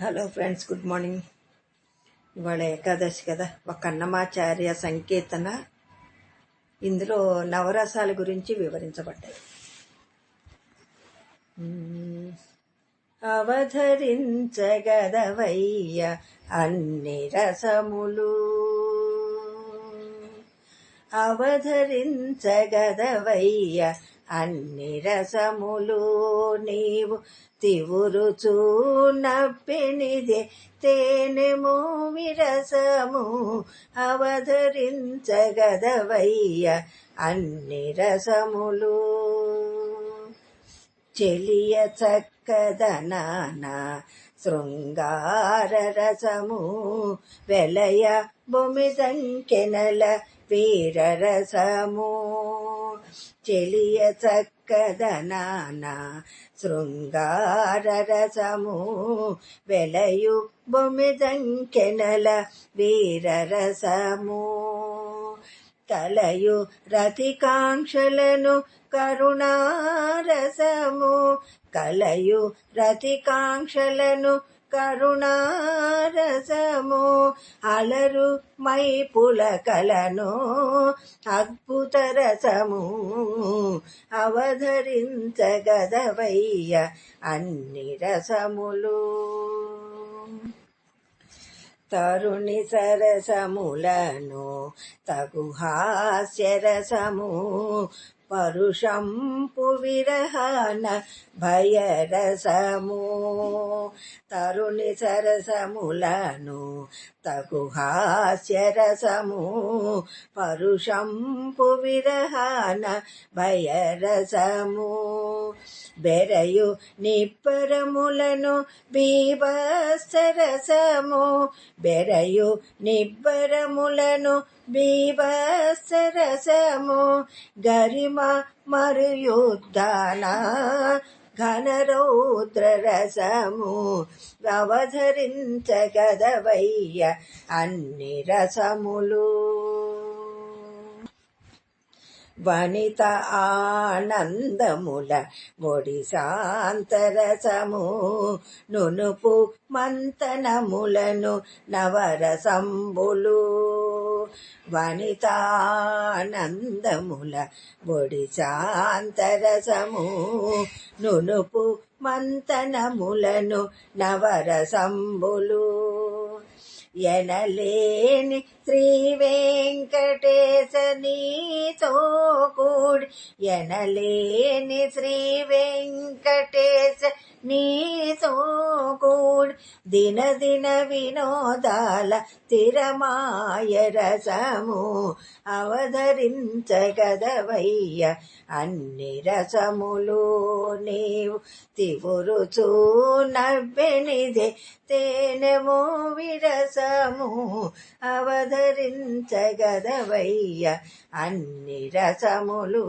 Hello friends good morning ఇవాళ ఏకాదశి కదా. ఒక అన్నమాచార్య సంకీర్తన ఇందులో నవరసాల గురించి వివరించబడ్డాయి. అవధరించగదవయ్య అన్ని రసములు. అవధరించగదవయ్య అన్ని రసములు నీవు తివురుచూ నప్పెనిదే తేనెము విరసము అవధరించగదవయ్య అన్ని రసములు. చెలియ చక్కదనాన శృంగార రసము వెలయ బొమిదంకెనల వీర వీరరసము చెలియ చక్కదనాన శృంగార రసము వెలయు బొమిదంకెనల వీర రసము కలయు రతికాంక్షలను కరుణారసము. కలయు రతికాంక్షలను కరుణా అద్భుతము అలరు మై పులకలను. అద్భుత రసము అవధరించగదవయ్య అన్ని రసములు. తరుణి సరసములను తగు హాస్యరసము పరుషంపు విరహన భయరసము. తరుణి సరసములను తగు హాస్యరసము. పరుషంపు విరహన భయరసము. బెరయు నిబ్బరములను బీభత్సరసము. బెరయు నిబ్బరములను బీభత్సరసము. గరిమ మరుయుద్ధాన? ఘనరౌద్ర రసము అవధరించగదవయ్య అన్ని రసములు. వనిత ఆనందముల ఒడి శాంతరసము నునుపు మంతనములను నవరసంబులు. వనితానందముల బొడి శాంతరసము నునుపు మంతనములను నవరసంబులు. ఎనలేని శ్రీ వెంకటేశనీతో కూడి ఎనలేని శ్రీ వెంకటేశ నీతో కూడి దిన దిన వినోదాల తిరమాయ రసము అవధరించగదవయ్య అన్ని రసములు నీవు తివురుచూ నవ్వెనిదే. తేనెమో విరస విరసము అవధరించగదవయ్య అన్ని రసములు.